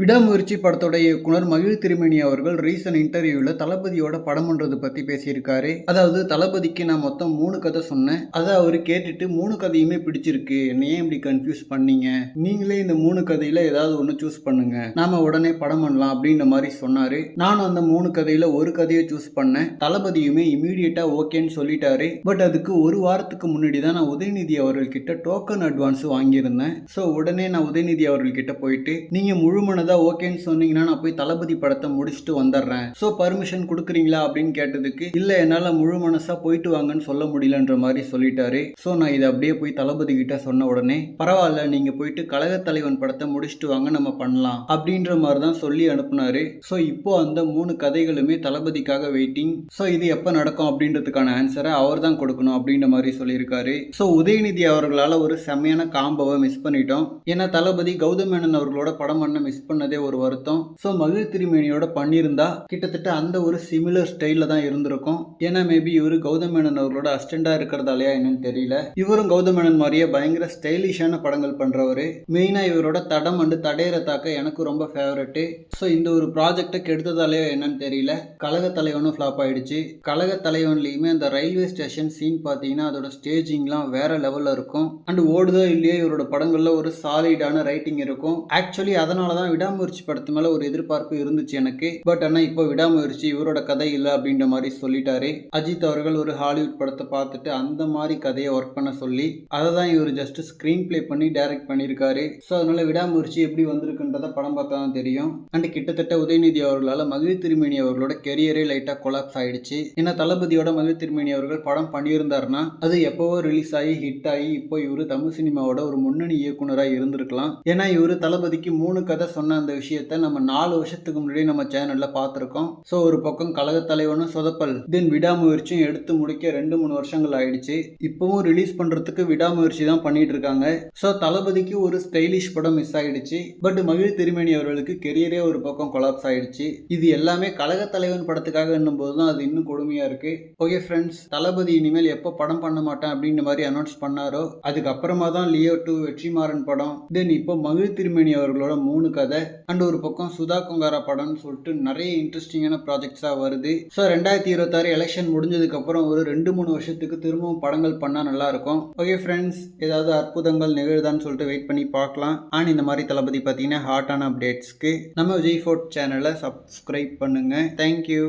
விடாமுயற்சி படத்தோட இயக்குனர் மகிழ் திருமணி அவர்கள் ரீசன்ட் இன்டர்வியூல தளபதியோட படம் பண்றது பத்தி பேசியிருக்காரு. அதாவது தளபதிக்கு நான் மொத்தம் மூணு கதை சொன்னேன். அதை அவர் கேட்டுட்டு மூணு கதையுமே பிடிச்சிருக்கு. என்னை ஏன் இப்படி கன்ஃபியூஸ் பண்ணீங்க? நீங்களே இந்த மூணு கதையில ஏதாவது ஒன்று சூஸ் பண்ணுங்க. நாம உடனே படம் பண்ணலாம் அப்படின்ற மாதிரி சொன்னாரு. நானும் அந்த மூணு கதையில ஒரு கதையை சூஸ் பண்ணேன். தளபதியுமே இமீடியட்டா ஓகேன்னு சொல்லிட்டாரு. பட் அதுக்கு ஒரு வாரத்துக்கு முன்னாடி தான் நான் உதயநிதி அவர்கள்கிட்ட டோக்கன் அட்வான்ஸ் வாங்கியிருந்தேன். ஸோ உடனே நான் உதயநிதி அவர்கள்கிட்ட போயிட்டு நீங்க முழுமன மனதா ஓகேன்னு சொன்னீங்கன்னா நான் போய் தளபதி படத்தை முடிச்சுட்டு வந்துடுறேன். ஸோ பர்மிஷன் கொடுக்குறீங்களா அப்படின்னு கேட்டதுக்கு இல்ல என்னால முழு மனசா போயிட்டு வாங்கன்னு சொல்ல முடியலன்ற மாதிரி சொல்லிட்டாரு. ஸோ நான் இதை அப்படியே போய் தளபதி கிட்ட சொன்ன உடனே பரவாயில்ல நீங்க போயிட்டு கழக தலைவன் படத்தை முடிச்சுட்டு வாங்க நம்ம பண்ணலாம். அப்படின்ற மாதிரி தான் சொல்லி அனுப்புனாரு. ஸோ இப்போ அந்த மூணு கதைகளுமே தளபதிக்காக வெயிட்டிங் ஸோ இது எப்போ நடக்கும் அப்படின்றதுக்கான ஆன்சரை அவர் தான் கொடுக்கணும் அப்படின்ற மாதிரி சொல்லியிருக்காரு. ஸோ உதயநிதி அவர்களால் ஒரு செம்மையான காம்போவை மிஸ் பண்ணிட்டோம். ஏன்னா தளபதி கௌதம் மேனன் அவர்களோட படம் பண்ண மிஸ் பண்ணதே ஒரு வருத்தம். ஸோ மகிழ் திருமேனியோட பண்ணியிருந்தா கிட்டத்தட்ட அந்த ஒரு சிமிலர் ஸ்டைலில் தான் இருந்திருக்கும். ஏன்னா மேபி இவர் கௌதம் மேனன் அவர்களோட அசிஸ்டண்டாக இருக்கிறதாலையா என்னன்னு தெரியல. இவரும் கௌதம் மேனன் மாதிரியே பயங்கர ஸ்டைலிஷான படங்கள் பண்ணுறவர் மெயினாக இவரோட தடம் அண்டு தடையிற தாக்க எனக்கு ரொம்ப ஃபேவரட்டு ஸோ இந்த ஒரு ப்ராஜெக்டை கெடுத்ததாலேயோ என்னன்னு தெரியல. கழக தலைவனும் ஃப்ளாப் ஆயிடுச்சு. கழக தலைவன்லேயுமே அந்த ரயில்வே ஸ்டேஷன் சீன் பார்த்தீங்கன்னா அதோட ஸ்டேஜிங்லாம் வேற லெவலில் இருக்கும். அண்ட் ஓடுதோ இல்லையோ இவரோட படங்களில் ஒரு சாலிடான ரைட்டிங் இருக்கும். ஆக்சுவலி அதனால தான் விட விடாமுயற்சி படத்து மேலே ஒரு எதிர்பார்ப்பு இருந்துச்சு எனக்கு. பட் ஆனால் இப்போ விடாமுயற்சி இவரோட கதை இல்லை அப்படின்ற மாதிரி சொல்லிட்டாரு. அஜித் அவர்கள் ஒரு ஹாலிவுட் படத்தை பார்த்துட்டு அந்த மாதிரி கதையை ஒர்க் பண்ண சொல்லி அதை தான் இவர் ஜஸ்ட் ஸ்க்ரீன் ப்ளே பண்ணி டைரக்ட் பண்ணியிருக்காரு ஸோ அதனால விடாமுயற்சி எப்படி வந்திருக்குன்றத படம் பார்த்தா தான் தெரியும். அண்ட் கிட்டத்தட்ட உதயநிதி அவர்களால் மகிழ் திருமேனி அவர்களோட கெரியரே லைட்டாக கொலாப்ஸ் ஆயிடுச்சு. ஏன்னா தளபதியோட மகிழ் திருமேனி அவர்கள் படம் பண்ணியிருந்தாருன்னா அது எப்போவோ ரிலீஸ் ஆகி ஹிட் ஆகி இப்போ இவர் தமிழ் சினிமாவோட ஒரு முன்னணி இயக்குனராக இருந்திருக்கலாம். ஏன்னா இவர் தளபதிக்கு மூணு கதை சொன்ன அந்த விஷயத்த நம்ம நாலு வருஷத்துக்கு முன்னாடி நம்ம சேனல்ல பார்த்துருக்கோம். ஸோ ஒரு பக்கம் கழக தலைவனும் சொதப்பல் தென் விடாமுயற்சியும் எடுத்து முடிக்க ரெண்டு மூணு வருஷங்கள் ஆயிடுச்சு. இப்போவும் ரிலீஸ் பண்றதுக்கு விடாமுயற்சி தான் பண்ணிட்டு இருக்காங்க. ஸோ தளபதிக்கு ஒரு ஸ்டைலிஷ் படம் மிஸ் ஆயிடுச்சு. பட் மகிழ் திருமேனி அவர்களுக்கு கெரியரே ஒரு பக்கம் கொலாப்ஸ் ஆயிடுச்சு. இது எல்லாமே கழக தலைவன் படத்துக்காக என்னும்போது தான் அது இன்னும் கொடுமையா இருக்கு. ஓகே ஃப்ரெண்ட்ஸ் தளபதி இனிமேல் எப்போ படம் பண்ண மாட்டேன் அப்படின்ற மாதிரி அனௌன்ஸ் பண்ணாரோ அதுக்கப்புறமா தான் லியோ டூ வெற்றிமாறன் படம். தென் இப்போ மகிழ் திருமேனி அவர்களோட மூணு கதை. அண்ட் ஒரு பக்கம் சுதா குங்காரா படம்னு சொல்லிட்டு நிறைய இன்ட்ரெஸ்டிங்கான ப்ராஜெக்ட்ஸாக வருது. ஸோ ரெண்டாயிரத்தி இருபத்தாறு எலெக்ஷன் முடிஞ்சதுக்கப்புறம் ஒரு ரெண்டு மூணு வருஷத்துக்கு திரும்பவும் படங்கள் பண்ணால் நல்லாயிருக்கும் ஓகே ஃப்ரெண்ட்ஸ் ஏதாவது அற்புதங்கள் நிகழ்தான்னு சொல்லிட்டு வெயிட் பண்ணி பார்க்கலாம். அண்ட் இந்த மாதிரி தளபதி பார்த்தீங்கன்னா ஹாட்டான அப்டேட்ஸ்க்கு நம்ம விஜய் ஃபோர்ட் சேனலை சப்ஸ்கிரைப் பண்ணுங்கள் தேங்க்யூ